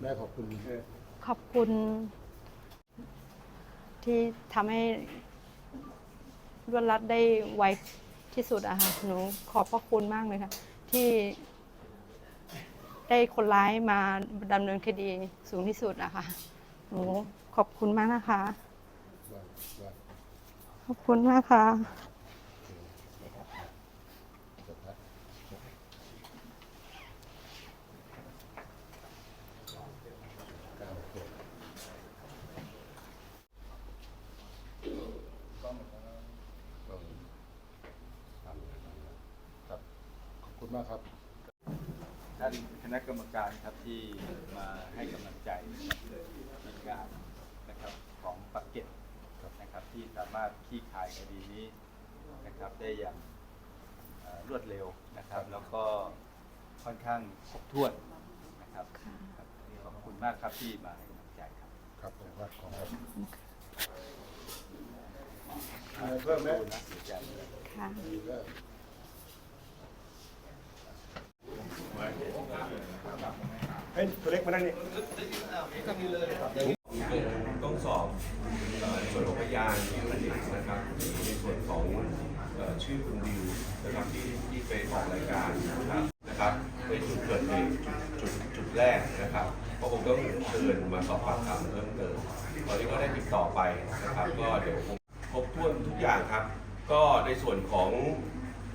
แม่ขอบคุณขอบคุณ ที่ทำให้รวดรัดได้ไวที่สุดอะค่ะหนูขอบพระคุณมากเลยค่ะ ที่ ได้คนร้ายมาดำเนินคดีสูงที่สุดอะคะหนูขอบคุณมากนะคะ ขอบคุณมากค่ะครับขอบคุณมากครับานคณะกรรมการครับที่มาให้กำลังใจทีมงานนะครับของปักเก็ตนะครับที่สามารถคลี่คลายคดีนี้นะครับได้อย่างเอ่อรวดเร็วนะครับ แล้วก็ค่อนข้างครบถ้วนนะครับครับขอบคุณมากครับที่มาให้กำลังใจครับครับผมครับขอบคุณขอบเพิ่มไหมคุณนะเสียใจ เฮ้ยตัวเล็กมานั่งนี่ต้องสอบเอ่อในส่วนของพยานที่รู้เห็นนะครับในส่วนของเอ่อชื่อคุณดิวนะครับที่ที่ไปออกรายการนะครับนะครับในจุดเกิดเหตุจุดจุดแรกนะครับก็คงต้องเชิญมาสอบปากคำเพิ่มเติมตอนนี้ก็ได้ติดต่อไปนะครับก็เดี๋ยวคงครบถ้วนทุกอย่างครับ ก็ในส่วนของ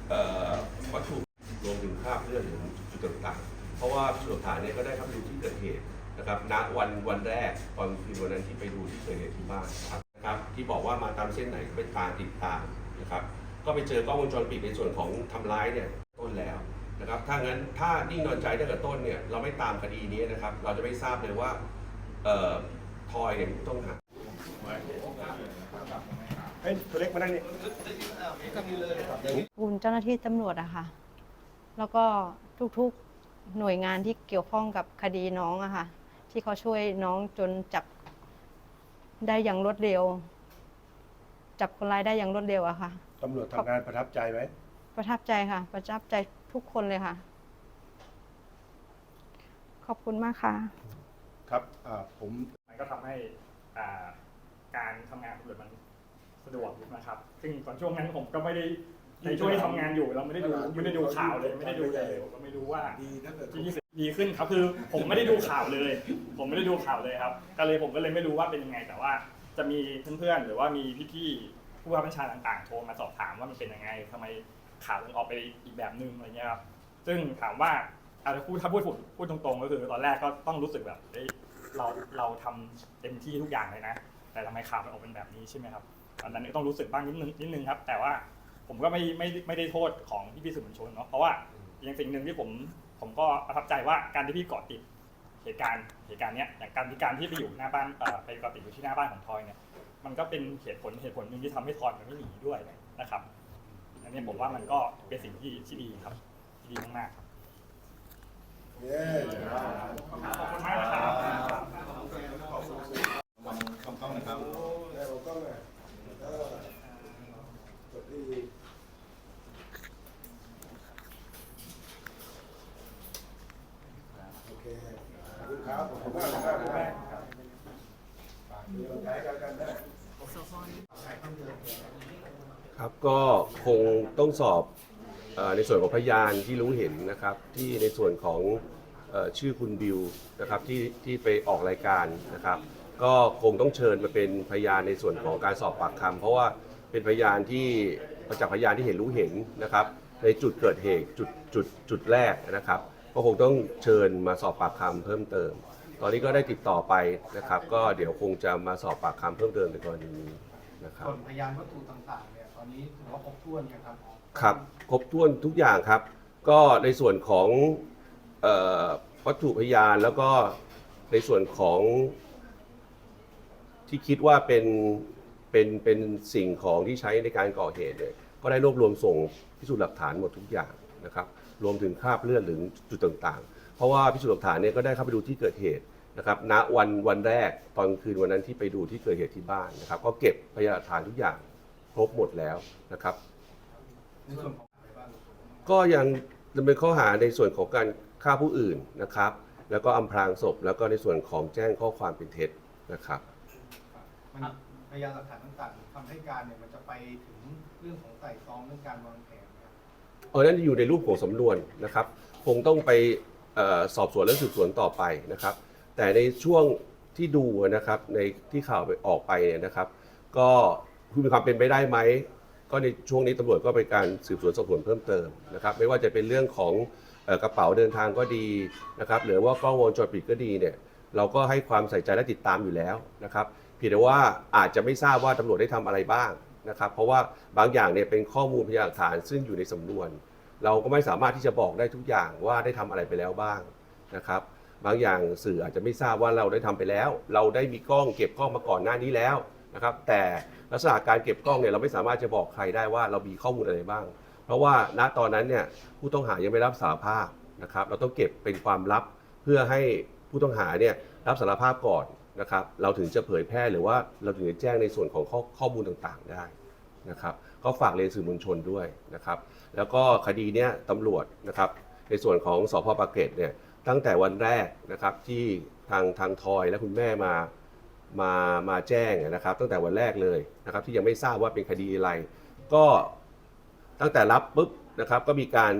เอ่อวัตถุรวมถึงคราบเลือดหรือจุดต่างๆ เพราะว่าพิสูจน์หลักฐานเนี่ยก็ได้เข้าไปดูที่เกิดเหตุนะครับณวันวันแรกตอนคืนวันนั้นที่ไปดูที่เกิดเหตุที่บ้านนะครับนะครับที่บอกว่ามาตามเส้นไหนก็ไปตามติดตามนะครับก็ไปเจอกล้องวงจรปิดในส่วนของทำร้ายเนี่ยต้นแล้วนะครับถ้างั้นถ้านิ่งนอนใจตั้งแต่ต้นเนี่ยเราไม่ตามคดีนี้นะครับเราจะไม่ทราบเลยว่าเอ่อทอยเนี่ยผู้ต้องหา เฮ้ยตัวเล็กมานั่งนี่คุณเจ้าหน้าที่ตำรวจอะค่ะ แล้วก็ทุกๆ หน่วยงานที่เกี่ยวข้องกับคดีน้องอะค่ะ ที่เขาช่วยน้องจนจับได้อย่างรวดเร็ว จับคนร้ายได้อย่างรวดเร็วอะค่ะ ตำรวจทำงานประทับใจไหมประทับใจค่ะ ประทับใจทุกคนเลยค่ะ ขอบคุณมากค่ะ ครับอ่าผมมันก็ทำให้อ่าการทำงานตำรวจมันสะดวกนะครับ ซึ่งตอนช่วงนั้นผมก็ไม่ได้ ในช่วงที่ทำงานอยู่เราไม่ได้ดูไม่ได้ดูข่าวเลยไม่ได้ดูอะไรเลยผมก็ไม่รู้ว่าดีถ้าเกิดที่ยี่สิบดีขึ้นครับคือผมไม่ได้ดูข่าวเลย ผมไม่ได้ดูข่าวเลยครับ ก็เลยผมก็เลยไม่รู้ว่าเป็นยังไง แต่ว่าจะมีเพื่อนๆหรือว่ามีพี่ๆผู้ว่าบัญชาต่างๆโทรมาสอบถามว่ามันเป็นยังไงทำไมข่าวถึงออกไปอีกแบบนึงอะไรเงี้ยครับซึ่งถามว่าอาจจะพูดถ้าพูดพูดตรงๆ ก็คือตอนแรกก็ต้องรู้สึกแบบเอ้ยเราเราทำเต็มที่ทุกอย่างเลยนะ แต่ทำไมข่าวมันออกเป็นแบบนี้ใช่ไหมครับตอนนั้นก็ต้องรู้สึกบ้างนิดนึงนิดนึงครับ แต่ว่า ผมก็ไม่ไม่ไม่ได้โทษของพี่พี่ๆสื่อมวลชนเนาะเพราะว่าอย่างสิ่งหนึ่งที่ผมผมก็ประทับใจว่าการที่พี่เกาะติดเหตุการณ์เหตุการณ์เนี้ยอย่างการที่การที่ไปอยู่หน้าบ้านเอ่อไปเกาะติดอยู่ที่หน้าบ้านของทอยเนี่ยมันก็เป็นเหตุผลเหตุผลหนึ่งที่ทำให้ทอยมันไม่หนีด้วยนะครับอันนี้ผมว่ามันก็เป็นสิ่งที่ที่ดีครับที่ดีมากๆครับเย้ ขอบคุณมากนะครับ คำต้องนะครับ แม่ผมก็เลยเออจบดีโอเคุณครับขอบคุณมากครับครับก็คงต้องสอบอในส่วนของพยานที่รู้เห็นนะครับ ที่ในส่วนของอชื่อคุณบิวนะครับที่ที่ไปออกรายการนะครับ ก็คงต้องเชิญมาเป็นพยานในส่วนของการสอบปากคำเพราะว่าเป็นพยานที่ประจักษ์พยานที่เห็นรู้เห็นนะครับ ในจุดเกิดเหตุจุดจุดจุดแรกนะครับ ก็คงต้องเชิญมาสอบปากคำเพิ่มเติม ตอนนี้ก็ได้ติดต่อไปนะครับ ก็เดี๋ยวคงจะมาสอบปากคำเพิ่มเติมในกรณีนี้นะครับส่วนพยานวัตถุต่างๆเนี่ยตอนนี้ถือว่าครบถ้วนนะครับครับ ครบถ้วนทุกอย่างครับ ก็ในส่วนของเออวัตถุพยานแล้วก็ในส่วนของที่คิดว่าเป็นเป็นเป็นสิ่งของที่ใช้ในการก่อเหตุเนี่ยก็ได้รวบรวมส่งพิสูจน์หลักฐานหมดทุกอย่างนะครับ รวมถึงคราบเลือดหรือจุดต่างๆ เพราะว่าพิสูจน์หลักฐานเนี่ยก็ได้เข้าไปดูที่เกิดเหตุนะครับณวันวันแรกตอนคืนวันนั้นที่ไปดูที่เกิดเหตุที่บ้านนะครับ ก็เก็บพยานหลักฐานทุกอย่างครบหมดแล้วนะครับ ในส่วนของอะไรบ้างก็ยังดำเนินข้อหาในส่วนของการฆ่าผู้อื่นนะครับ แล้วก็อำพรางศพ แล้วก็ในส่วนของแจ้งข้อความเป็นเท็จนะครับ มันพยานหลักฐานต่างๆคำให้การเนี่ยมันจะไปถึงเรื่องของไต่ตรองเรื่องการวางแผน เออนั่นอยู่ในรูปของสำนวนนะครับ คงต้องไปออสอบสวนและสืบสวนต่อไปนะครับ แต่ในช่วงที่ดูนะครับในที่ข่าวไปออกไปเนี่ยนะครับ ก็มีความเป็นไปได้ไหมก็ในช่วงนี้ตำรวจก็เป็นการสืบสวนสอบสวนเพิ่มเติมนะครับ ไม่ว่าจะเป็นเรื่องของกระเป๋าเดินทางก็ดีนะครับหรือว่ากล้องวงจรปิดก็ดีเนี่ยเราก็ให้ความใส่ใจและติดตามอยู่แล้วนะครับเพียงแต่ว่าอาจจะไม่ทราบว่าตำรวจได้ทำอะไรบ้าง นะครับเพราะว่าบางอย่างเนี่ยเป็นข้อมูลพยานหลักฐานซึ่งอยู่ในสำนวน เราก็ไม่สามารถที่จะบอกได้ทุกอย่างว่าได้ทำอะไรไปแล้วบ้างนะครับบางอย่างสื่ออาจจะไม่ทราบว่าเราได้ทำไปแล้ว เราได้มีกล้องเก็บกล้องมาก่อนหน้านี้แล้วนะครับแต่ลักษณะการเก็บกล้องเนี่ยเราไม่สามารถจะบอกใครได้ว่าเรามีข้อมูลอะไรบ้าง เพราะว่าณตอนนั้นเนี่ยผู้ต้องหายังไม่รับสารภาพนะครับเราต้องเก็บเป็นความลับเพื่อให้ผู้ต้องหาเนี่ยรับสารภาพก่อน นะครับเราถึงจะเผยแพร่หรือว่าเราถึงจะแจ้งในส่วนของข้อข้อมูลต่างๆได้นะครับก็ฝากเรียนสื่อมวลชนด้วยนะครับ แล้วก็คดีเนี้ยตำรวจนะครับในส่วนของสพปากเกร็ดเนี่ยตั้งแต่วันแรกนะครับที่ทางทางทอยและคุณแม่มามามาแจ้งนะครับ ตั้งแต่วันแรกเลยนะครับที่ยังไม่ทราบว่าเป็นคดีอะไร ก็ตั้งแต่รับปุ๊บนะครับก็มีการ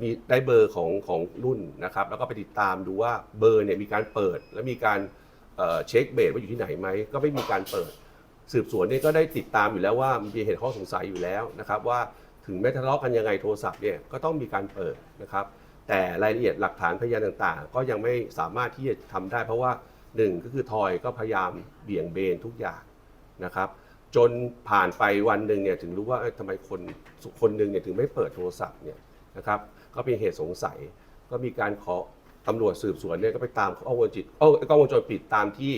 มีได้เบอร์ของของรุ่นนะครับ แล้วก็ไปติดตามดูว่าเบอร์เนี่ยมีการเปิดและมีการ เช็คเบสว่าอยู่ที่ไหนไหมก็ไม่มีการเปิด สืบสวนเนี่ยก็ได้ติดตามอยู่แล้วว่ามีเหตุข้อสงสัยอยู่แล้วนะครับว่าถึงแม้ทะเลาะกันยังไงโทรศัพท์เนี่ยก็ต้องมีการเปิดนะครับ แต่รายละเอียดหลักฐานพยานต่างๆ ก็ยังไม่สามารถที่จะทำได้ เพราะว่าหนึ่งก็คือทอยก็พยายามเบี่ยงเบนทุกอย่างนะครับ จนผ่านไปวันหนึ่งเนี่ยถึงรู้ว่าเอ้ยทำไมคนคนหนึ่งเนี่ยถึงไม่เปิดโทรศัพท์เนี่ยนะครับ ก็เป็นเหตุสงสัยก็มีการขอ ตำรวจสืบสวนเนี่ยก็ไปตามกล้องวงจรปิดเอ้ากล้องวงจรปิดตามที่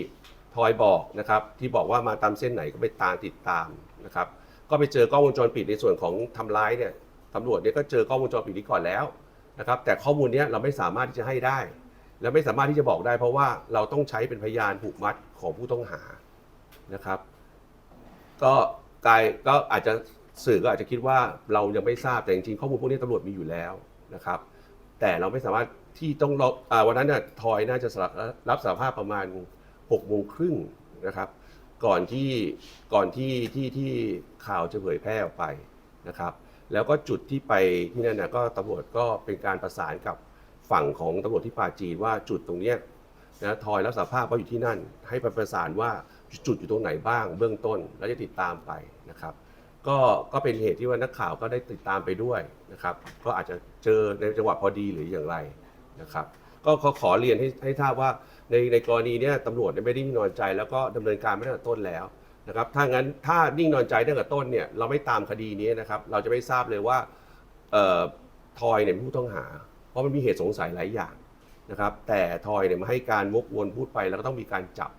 ทอยบอกนะครับที่บอกว่ามาตามเส้นไหนก็ไปตามติดตามนะครับก็ไปเจอกล้องวงจรปิดในส่วนของทำร้ายเนี่ยตำรวจเนี่ยก็เจอกล้องวงจรปิดนี้ก่อนแล้วนะครับแต่ข้อมูลเนี้ยเราไม่สามารถที่จะให้ได้ และไม่สามารถที่จะบอกได้เพราะว่าเราต้องใช้เป็นพยานผูกมัดของผู้ต้องหานะครับ ก็กายก็อาจจะสื่อก็อาจจะคิดว่าเรายังไม่ทราบแต่จริงๆข้อมูลพวกนี้ตำรวจมีอยู่แล้วนะครับ แต่เราไม่สามารถ ที่ต้องรออ่าวันนั้นเนี่ยทอยน่าจะสารรับสารภาพประมาณ6กโมงครึ่งนะครับ ก่อนที่ก่อนที่ที่ที่ข่าวจะเผยแพร่ออกไปนะครับ แล้วก็จุดที่ไปที่นั่นนะก็ตำรวจก็เป็นการประสานกับฝั่งของตำรวจที่ปาจีนว่าจุดตรงเนี้ยนะทอยรับสารภาพว่าอยู่ที่นั่น ให้ไปประสานว่าจุดอยู่ตรงไหนบ้างเบื้องต้น แล้วจะติดตามไปนะครับก็ก็เป็นเหตุที่ว่านักข่าวก็ได้ติดตามไปด้วยนะครับ ก็อาจจะเจอในจังหวะพอดีหรืออย่างไร นะครับก็ขอขอเรียนให้ให้ทราบว่าในในกรณีเนี้ยตำรวจเนี่ยไม่ได้นิ่งนอนใจ แล้วก็ดำเนินการไม่ตั้งแต่ต้นแล้วนะครับถ้างั้นถ้านิ่งนอนใจตั้งแต่ต้นเนี่ยเราไม่ตามคดีนี้นะครับเราจะไม่ทราบเลยว่าเอ่อทอยเนี่ยเป็นผู้ต้องหา เพราะมันมีเหตุสงสัยหลายอย่างนะครับแต่ทอยเนี่ยมาให้การวกวนพูดไปแล้วก็ต้องมีการจับ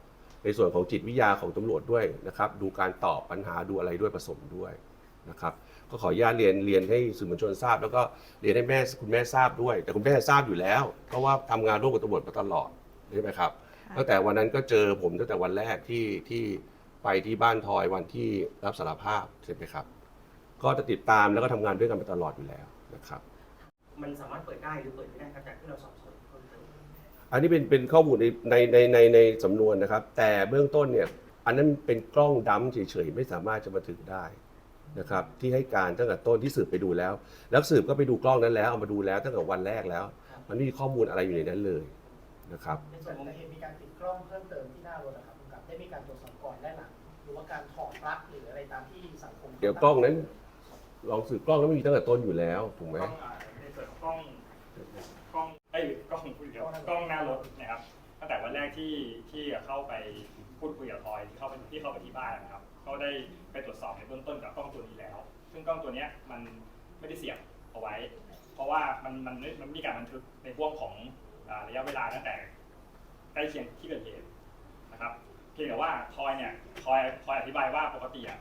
ในส่วนของจิตวิทยาของตำรวจด้วยนะครับดูการตอบปัญหาดูอะไรด้วยผสมด้วยนะครับ ก็ขออนุญาตเรียนเรียนให้สื่อมวลชนทราบ แล้วก็เรียนให้แม่คุณแม่ทราบด้วย แต่คุณแม่ทราบอยู่แล้ว เพราะว่าทำงานร่วมกับตำรวจมาตลอดใช่ไหมครับค่ะตั้งแต่วันนั้นก็เจอผมตั้งแต่วันแรกที่ที่ไปที่บ้านทอยวันที่รับสารภาพใช่ไหมครับ ก็จะติดตามแล้วก็ทำงานด้วยกันมาตลอดอยู่แล้วนะครับ มันสามารถเปิดได้หรือเปิดไม่ได้ครับจากที่เราสอบสวนเพิ่มเติมอันนี้เป็นเป็นข้อมูลในในในในในสำนวนนะครับ แต่เบื้องต้นเนี่ยอันนั้นเป็นกล้องดัมเฉยๆไม่สามารถจะบันทึกได้ นะครับที่ให้การตั้งแต่ต้นที่สืบไปดูแล้ว แล้วสืบก็ไปดูกล้องนั้นแล้วเอามาดูแล้วตั้งแต่วันแรกแล้ว มันไม่มีข้อมูลอะไรอยู่ในนั้นเลยนะครับในส่วนของเหตุมีการติดกล้องเพิ่มเติมที่หน้ารถนะครับคุณกับได้มีการตรวจสอบก่อนและหลังหรือว่าการถอดปลั๊กหรืออะไรตามที่สังคมเดี๋ยวกล้องนั้นลองสืบกล้องแล้วไม่มีตั้งแต่ต้นอยู่แล้วถูกไหมกล้องอ่าในส่วนของกล้องกล้องไอ้ยกล้องพูดเดียวกล้องหน้ารถนะครับตั้งแต่วันแรกที่ที่เข้าไปพูดคุยกับทอยที่เข้าไปที่เข้าไปที่บ้านนะครับ ก็ได้ไปตรวจสอบในเบื้องต้นกับกล้องตัวนี้แล้ว ซึ่งกล้องตัวนี้มันไม่ได้เสียบเอาไว้ เพราะว่ามันมันมันมีการบันทึกในห่วงของระยะเวลาตั้งแต่ใกล้เคียงที่เกิดเหตุนะครับเพียงแต่ว่าทอยเนี่ยทอยทอยอธิบายว่าปกติอะ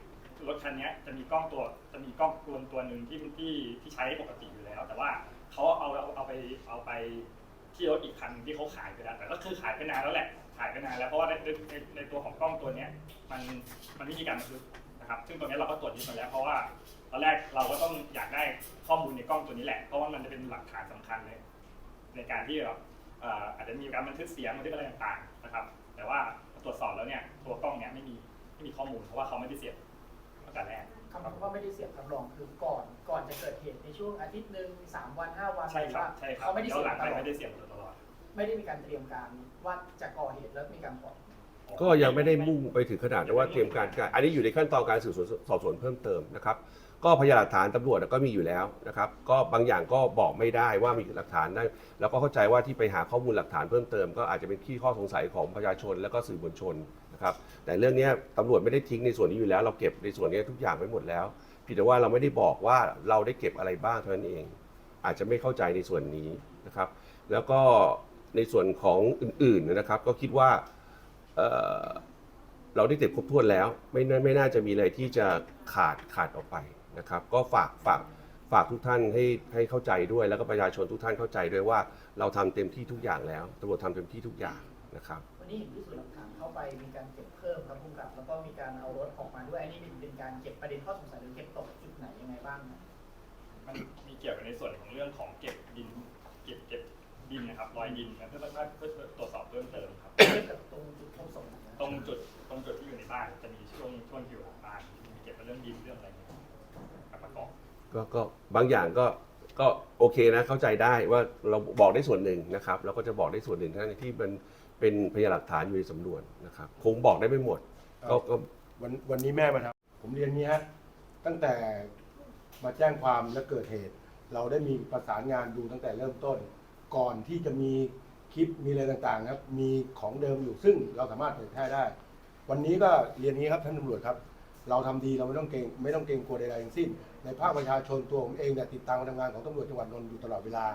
รถคันนี้จะมีกล้องตัวจะมีกล้องตัวตัวหนึ่งที่ที่ที่ใช้ปกติอยู่แล้ว แต่ว่าเขาเอาเอาเอาไปเอาไปที่รถอีกคันที่เขาขายไปแล้วแต่ก็คือขายไปนานแล้วแหละ ขายไปนานแล้วเพราะว่าในในในในตัวของกล้องตัวเนี้ยมันมันไม่มีการบันทึกนะครับ ซึ่งตัวเนี้ยเราก็ตรวจยึดมาแล้ว เพราะว่าตอนแรกเราก็ต้องอยากได้ข้อมูลในกล้องตัวนี้แหละ เพราะว่ามันจะเป็นหลักฐานสำคัญเลยในการที่แบบเอ่ออาจจะมีการบันทึกเสียงบันทึกอะไรต่างๆนะครับ แต่ว่าตรวจสอบแล้วเนี่ยตัวกล้องเนี่ยไม่มีไม่มีข้อมูลเพราะว่าเขาไม่ได้เสียบตั้งแต่แรกคำว่าไม่ได้เสียบรับรองคือก่อนก่อนจะเกิดเหตุในช่วงอาทิตย์หนึ่งสามวันห้าวันใช่ครับหอว่าใช่ครับเขาไม่ได้แล้เสีวยหบลังตไปลอดไม่ได้เสียบตลอด ไม่ได้มีการเตรียมการว่าจะก่อเหตุแล้วมีการถอก็ยังไม่ได้มุ่งไปถึงขนาดว่าเตรียมการการ อันนี้อยู่ในขั้นตอนการสืบสวนสอบสวนเพิ่มเติมนะครับ ก็พยานหลักฐานตำรวจก็มีอยู่แล้วนะครับ ก็บางอย่างก็บอกไม่ได้ว่ามีหลักฐานได้แล้วก็เข้าใจว่าที่ไปหาข้อมูลหลักฐานเพิ่มเติมก็อาจจะเป็นที่ข้อสงสัยของประชาชนแล้วก็สื่อมวลชนนะครับ แต่เรื่องนี้ตำรวจไม่ได้ทิ้งในส่วนนี้อยู่แล้ว เราเก็บในส่วนนี้ทุกอย่างไว้หมดแล้วเพียงแต่ว่าเราไม่ได้บอกว่าเราได้เก็บอะไรบ้างเท่านั้นเอง อาจจะไม่เข้าใจในส่วนนี้นะครับ แล้วก็ ในส่วนของอื่นๆนะครับ ก็คิดว่าเอ่อเราได้เก็บครบถ้วนแล้ว ไม่น่าไม่น่าจะมีอะไรที่จะขาดขาดออกไปนะครับ ก็ฝากฝากฝากทุกท่านให้ให้เข้าใจด้วย แล้วก็ประชาชนทุกท่านเข้าใจด้วยว่าเราทำเต็มที่ทุกอย่างแล้วตำรวจทำเต็มที่ทุกอย่างนะครับวันนี้เห็นพิสูจน์หลักฐานเข้าไปมีการเก็บเพิ่มครับผู้กำกับ แล้วก็มีการเอารถออกมาด้วยอันนี้เป็นเป็นการเก็บประเด็นข้อสงสัยหรือเก็บตกจุดไหนยังไงบ้างครับมันมีเกี่ยวกับในส่วนของเรื่องของเก็บดินเก็บเก็บ ดินนะครับรอยดินนะเพื่อเพื่อเพื่อตรวจสอบเพิ่มเติมครับเทียบกับตรงจุดพบศพนะครับตรงจุดตรงจุดที่อยู่ในบ้านจะมีช่วงช่วงที่อยู่หลังบ้านมีเก็บเรื่องดินเรื่องอะไรเนี่ยมาประกอบ ก็ก็บางอย่างก็ก็โอเคนะเข้าใจได้ว่าเราบอกได้ส่วนหนึ่งนะครับเราก็จะบอกได้ส่วนหนึ่งเท่านั้นที่มันเป็นพยานหลักฐานอยู่ในสำนวนนะครับคงบอกได้ไม่หมดก็ก็ วันวันนี้แม่มาทำผมเรียนนี้ฮะตั้งแต่มาแจ้งความและเกิดเหตุ เราได้มีประสานงานดูตั้งแต่เริ่มต้น ก่อนที่จะมีคลิปมีอะไรต่างๆครับ มีของเดิมอยู่ซึ่งเราสามารถเผยแพร่ได้ วันนี้ก็เรียนนี้ครับท่านตำรวจครับ เราทำดีเราไม่ต้องเกรงไม่ต้องเกรงกลัวใดๆทั้งสิ้น ในภาคประชาชนตัวผมเองเนี่ยติดตามการทำงานของตำรวจจังหวัดนนท์อยู่ตลอดเวลา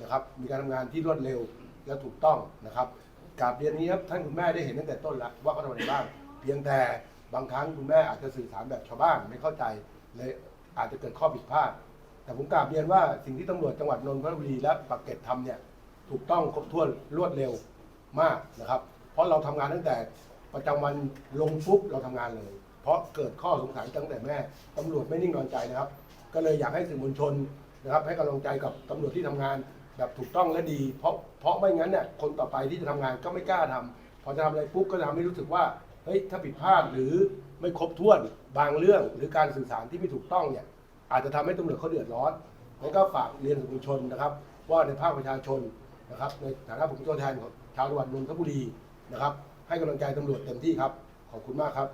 นะครับมีการทำงานที่รวดเร็วและถูกต้องนะครับกราบเรียนนี้ครับท่านคุณแม่ได้เห็นตั้งแต่ต้นแล้วว่าเขาทำอะไรบ้าง เพียงแต่บางครั้งคุณแม่อาจจะสื่อสารแบบชาวบ้านไม่เข้าใจเลยอาจจะเกิดข้อผิดพลาด แต่ผมกราบเรียนว่าสิ่งที่ตำรวจจังหวัดนนทบุรีและปากเกร็ดทำเนี่ยถูกต้องครบถ้วนรวดเร็วมากนะครับ เพราะเราทำงานตั้งแต่ประจำวันลงปุ๊บเราทำงานเลย เพราะเกิดข้อสงสัยตั้งแต่แม่ตำรวจไม่นิ่งนอนใจนะครับ ก็เลยอยากให้สื่อมวลชนนะครับให้กำลังใจกับตำรวจที่ทำงานแบบถูกต้องและดี เพราะเพราะไม่งั้นเนี่ยคนต่อไปที่จะทำงานก็ไม่กล้าทำพอจะทำอะไรปุ๊บก็จะทำให้รู้สึกว่าเฮ้ยถ้าผิดพลาดหรือไม่ครบถ้วนบางเรื่องหรือการสื่อสารที่ไม่ถูกต้องเนี่ย อาจจะทำให้ตำรวจเขาเดือดร้อนแล้วก็ฝากเรียนสื่อมวลชนนะครับ ว่าในภาคประชาชนนะครับ ในฐานะผมตัวแทนของชาวจังหวัดนนทบุรีนะครับ ให้กำลังใจตำรวจเต็มที่ครับ ขอบคุณมากครับ